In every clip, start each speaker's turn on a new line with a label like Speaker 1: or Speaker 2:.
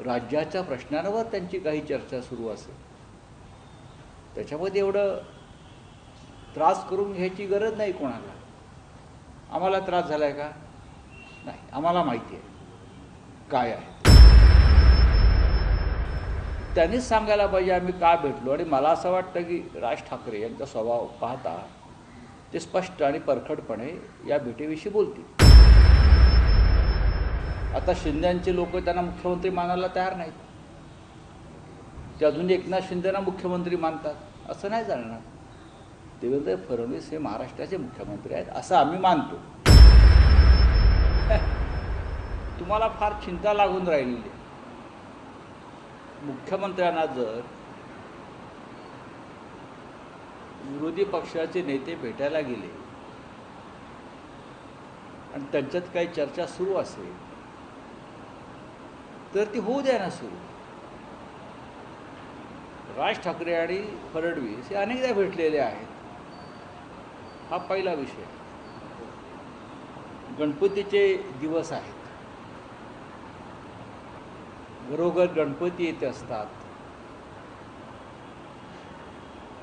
Speaker 1: राज्याच्या प्रश्नांवर त्यांची काही चर्चा सुरू असेल. त्याच्यामध्ये एवढं त्रास करून घ्यायची गरज नाही कोणाला. आम्हाला त्रास झाला आहे का? नाही आम्हाला माहिती आहे. काय आहे? त्यांनीच सांगायला पाहिजे आम्ही का भेटलो? आणि मला असं वाटतं की राज ठाकरे यांचा स्वभाव पाहता ते स्पष्ट आणि परखडपणे या भेटीविषयी बोलतील. आता शिंद्यांचे लोक त्यांना मुख्यमंत्री मानायला तयार नाहीत. ते अजून एकनाथ शिंदेना मुख्यमंत्री मानतात. असं नाही चालणार. देवेंद्र फडणवीस हे महाराष्ट्राचे मुख्यमंत्री आहेत असं आम्ही मानतो. तुम्हाला फार चिंता लागून राहिलेली आहे. मुख्यमंत्र्यांना जर विरोधी पक्षाचे नेते भेटायला गेले आणि त्यांच्यात काही चर्चा सुरू असेल तर ती होऊ द्या ना सुरू. राज ठाकरे आणि फडणवीस हे अनेकदा भेटलेले आहेत. हा पहिला विषय. गणपतीचे दिवस आहेत. घरोघर गणपती येते असतात.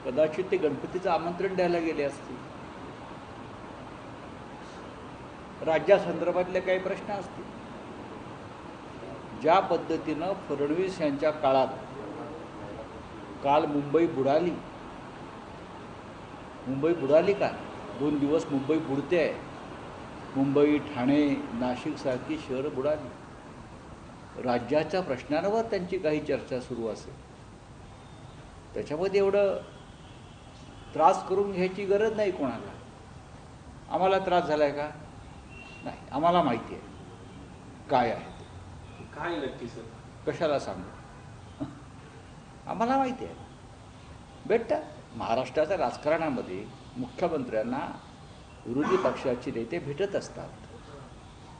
Speaker 1: कदाचित ते गणपतीचं आमंत्रण द्यायला गेले असतील. राज्यासंदर्भातले काही प्रश्न असतील. ज्या पद्धतीनं फडणवीस यांच्या काळात काल मुंबई बुडाली. मुंबई बुडाली का? दोन दिवस मुंबई बुडते. आहे मुंबई ठाणे नाशिकसारखी शहरं बुडाली. राज्याच्या प्रश्नांवर त्यांची काही चर्चा सुरू असेल. त्याच्यामध्ये एवढं त्रास करून घ्यायची गरज नाही कोणाला. आम्हाला त्रास झाला आहे का? नाही आम्हाला माहिती आहे. काय आहे?
Speaker 2: काय नक्की सर?
Speaker 1: कशाला सांगू? आम्हाला माहिती आहे. भेटतात महाराष्ट्राच्या राजकारणामध्ये मुख्यमंत्र्यांना विरोधी पक्षाचे नेते भेटत असतात.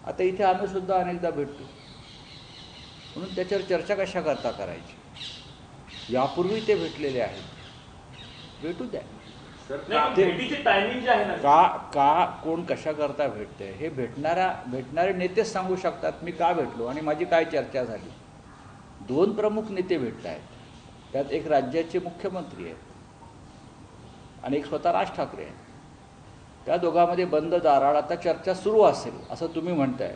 Speaker 1: आता इथे आम्ही सुद्धा अनेकदा भेटतो. म्हणून त्याच्यावर चर्चा कशा करता करायची? यापूर्वी ते भेटलेले आहेत. भेटू द्या.
Speaker 2: सर
Speaker 3: नाही,
Speaker 1: ते-
Speaker 3: भेटीची टायमिंग जी आहे ना
Speaker 1: का का कोण कशा करता भेटते? हे भेटणारा भेटणारे नेतेच सांगू शकतात मी का भेटलो? आणि माझी काय चर्चा झाली? दोन प्रमुख नेते भेटत आहेत. त्यात एक राज्याचे मुख्यमंत्री आहेत. आणि एक स्वतः राज ठाकरे आहेत. त्या दोघांमध्ये बंद दाराळ आता चर्चा सुरू असेल असं तुम्ही म्हणताय.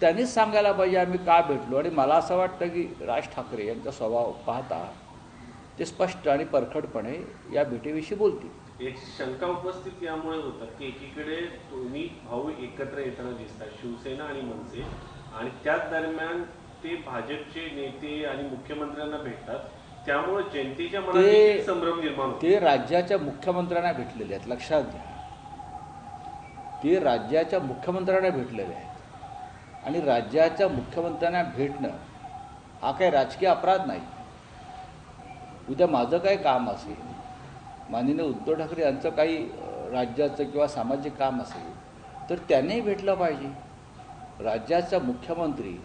Speaker 1: त्यांनीच सांगायला पाहिजे आम्ही का भेटलो? आणि मला असं वाटतं की राज ठाकरे यांचा स्वभाव पाहता ते स्पष्ट आणि परखडपणे या भेटीविषयी बोलतील.
Speaker 2: एक शंका उपस्थित यामुळे होतात की एकीकडे दोन्ही भाऊ एकत्र येताना दिसतात शिवसेना आणि मनसे आणि त्याच दरम्यान ते भाजपचे नेते आणि मुख्यमंत्र्यांना भेटतात. त्यामुळे जनतेच्या मनात संभ्रम निर्माण
Speaker 1: ते राज्याच्या मुख्यमंत्र्यांना भेटलेले आहेत लक्षात घ्या. ते राज्याच्या मुख्यमंत्र्यांना भेटलेले आहेत. आणि राज्याच्या मुख्यमंत्र्यांना भेटणं हा काही राजकीय अपराध नाही. उद्या माझं काय काम असेल? माननीय उद्धव ठाकरे यांचं काही राज्याचं किंवा सामाजिक काम असेल तर त्यांनीही भेटलं पाहिजे. राज्याचा मुख्यमंत्री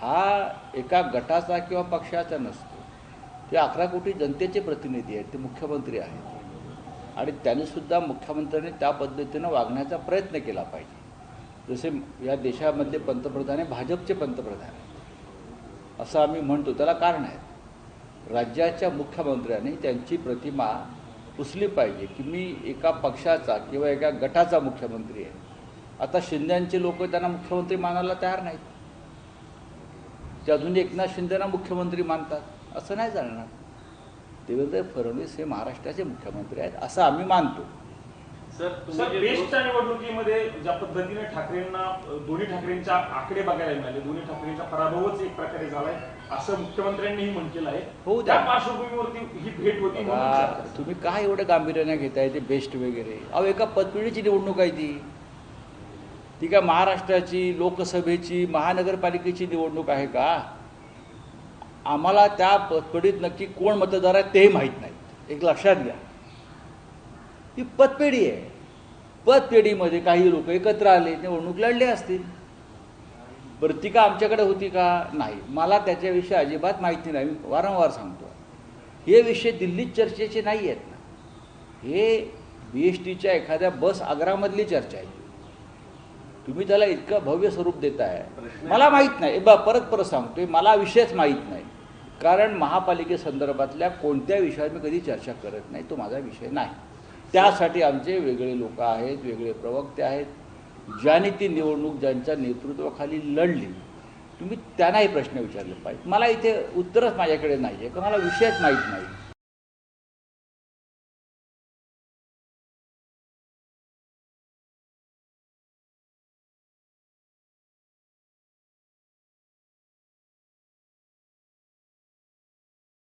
Speaker 1: हा एका गटाचा किंवा पक्षाचा नसतो. ते अकरा कोटी जनतेचे प्रतिनिधी आहेत ते मुख्यमंत्री आहेत. आणि त्यांनीसुद्धा मुख्यमंत्र्यांनी त्या पद्धतीनं वागण्याचा प्रयत्न केला पाहिजे. जसे या देशामधले पंतप्रधान हे भाजपचे पंतप्रधान आहेत. असं आम्ही म्हणतो त्याला कारण आहे राज्याच्या मुख्यमंत्र्यांनी त्यांची प्रतिमा पुसली पाहिजे की मी एका पक्षाचा किंवा एका गटाचा मुख्यमंत्री आहे. आता शिंद्यांचे लोक त्यांना मुख्यमंत्री मानायला तयार नाहीत. ते अजून एकनाथ शिंदेना मुख्यमंत्री मानतात. असं नाही जाणार देवेंद्र फडणवीस हे महाराष्ट्राचे मुख्यमंत्री आहेत असं आम्ही मानतो.
Speaker 2: सर
Speaker 3: बेस्टच्या निवडणुकीमध्ये ज्या पद्धतीने ठाकरेंना दोन्ही ठाकरेंच्या आकडे बघायला मिळाले दोन्ही ठाकरेंचा पराभवच एक प्रकारे झालाय असं मुख्यमंत्र्यांनीही म्हटलेलं आहे.
Speaker 1: द्या.
Speaker 3: त्या पार्श्वभूमीवरती ही भेट होती.
Speaker 1: तुम्ही काय एवढं गांभीर्याने घेताय ते बेस्ट वगैरे? अहो एका पतपिढीची निवडणूक आहे ती. ती काय महाराष्ट्राची लोकसभेची महानगरपालिकेची निवडणूक आहे का? आम्हाला त्या पतपेढीत नक्की कोण मतदार आहेत तेही माहीत नाही. एक लक्षात घ्या. ही पतपेढी आहे. पतपेढीमध्ये काही लोक एकत्र आले निवडणूक लढले असतील. बरं ती का आमच्याकडे होती का? नाही. मला त्याच्याविषयी अजिबात माहिती नाही. मी वारंवार सांगतो. हे विषय दिल्लीत चर्चेचे नाही आहेत ना. हे बी एस टीच्या एखाद्या बस आग्रामधली चर्चा आहे. तुम्ही त्याला इतकं भव्य स्वरूप देताय. मला माहीत नाही. बा परत परत सांगतोय. मला विषयच माहीत नाही. कारण महापालिकेसंदर्भातल्या कोणत्या विषयावर मी कधी चर्चा करत नाही तो माझा विषय नाही. त्यासाठी आमचे वेगळे लोक आहेत वेगळे प्रवक्ते आहेत ज्याने ती निवडणूक ज्यांच्या नेतृत्वाखाली लढली. तुम्ही त्यांनाही प्रश्न विचारले पाहिजे मला इथे उत्तरच माझ्याकडे नाही आहे कारण मला विषयच माहीत नाही.